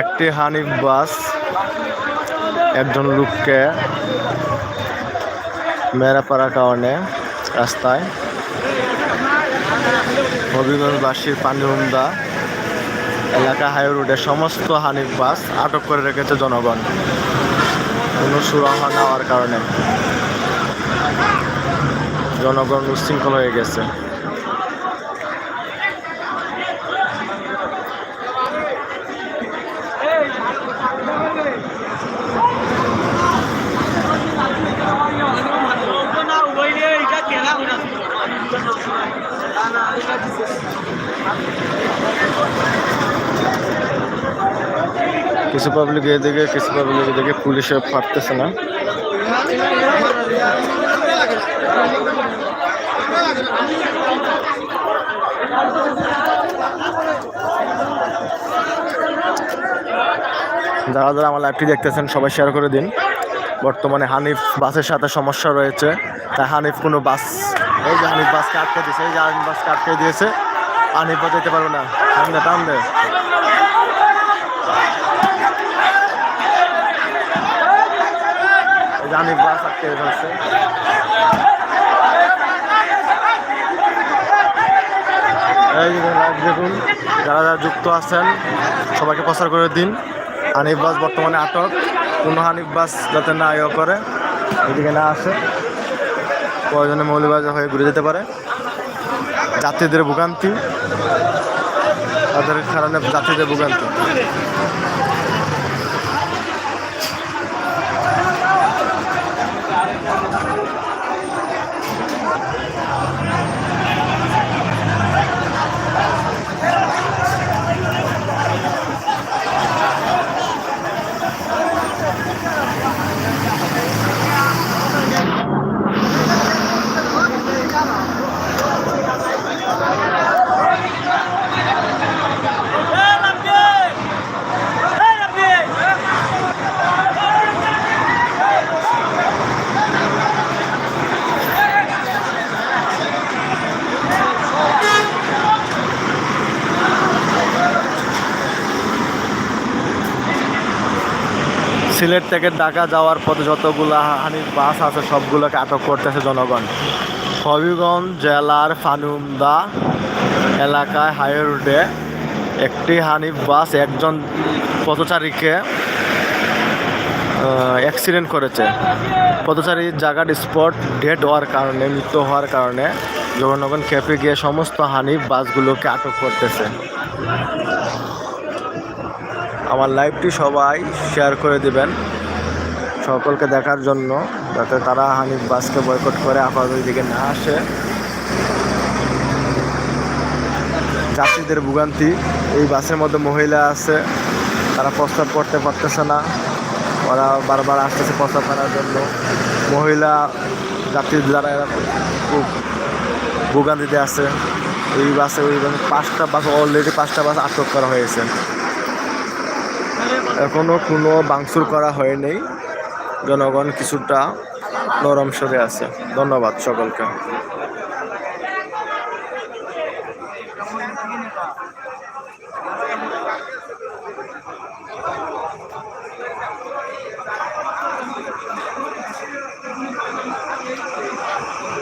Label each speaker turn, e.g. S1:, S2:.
S1: একটি হানিফ বাস একজন লোককে মেরা পাড়ার কারণে রাস্তায়। হবিগঞ্জবাসীর পানিউমদা এলাকা হাই রোডে সমস্ত হানিফ বাস আটক করে রেখেছে জনগণ। কোনো সুরাহা না হওয়ার কারণে। জনগণ উশৃঙ্খল হয়ে গেছে। কিছু পাবলিক এদিকে কিছু পাবলিক এদিকে পুলিশে পারতেছে না। যারা যারা আমার লাইভটি দেখতেছেন, সবাই শেয়ার করে দিন। বর্তমানে হানিফ বাসের সাথে সমস্যা রয়েছে। তাই হানিফ কোনো বাস এই যে হানিফ বাসকে আটকে দিয়েছে, এই যে হানিফ বাসকে আটকে দিয়েছে। হানিফ বাস যেতে পারবে না। টান দে। এই যে হানিফ বাস আটকে ফেলছে। এই লাইভ দেখুন, যারা যারা যুক্ত আছেন, সবাইকে প্রচার করে দিন। হানিফ বাস বর্তমানে আটক। কোনো হানিফ বাস যাতে না ইয়ে করে, এদিকে না আসে। প্রয়োজনে মৌলিকবাজ হয়ে ঘুরে যেতে পারে। যাত্রীদের ভোগান্তি। তাদের কারণে যাত্রীদের ভোগান্তি। সিলেট থেকে ঢাকা যাওয়ার পথে যতগুলো হানিফ বাস আছে, সবগুলোকে আটক করতেছে জনগণ। হবিগঞ্জ জেলার ফানুমদা এলাকায় হাই রোডে একটি হানিফ বাস একজন পথচারীকে অ্যাক্সিডেন্ট করেছে। পথচারী জায়গার স্পট ডেড হওয়ার কারণে মৃত্যু হওয়ার কারণে জনগণ খেপে গিয়ে সমস্ত হানিফ বাসগুলোকে আটক করতেছে। আমার লাইভটি সবাই শেয়ার করে দিবেন, সকলকে দেখার জন্য, যাতে তারা হানিফ বাসকে বয়কট করে আপাতত দিকে না আসে। যাত্রীদের ভোগান্তি, এই বাসের মধ্যে মহিলা আছে, তারা প্রস্তাব করতে পারতেছে না। ওরা বারবার আসতেছে প্রস্তাব করার জন্য। মহিলা যাত্রী যারা খুব ভোগান্তিতে আছে। এই বাসে ওই পাঁচটা বাস অলরেডি পাঁচটা বাস আটক করা হয়েছে। এখনও কোনো বাংসুর করা হয় হয়নি জনগণ কিছুটা নরম সরে আছে। ধন্যবাদ সকলকে।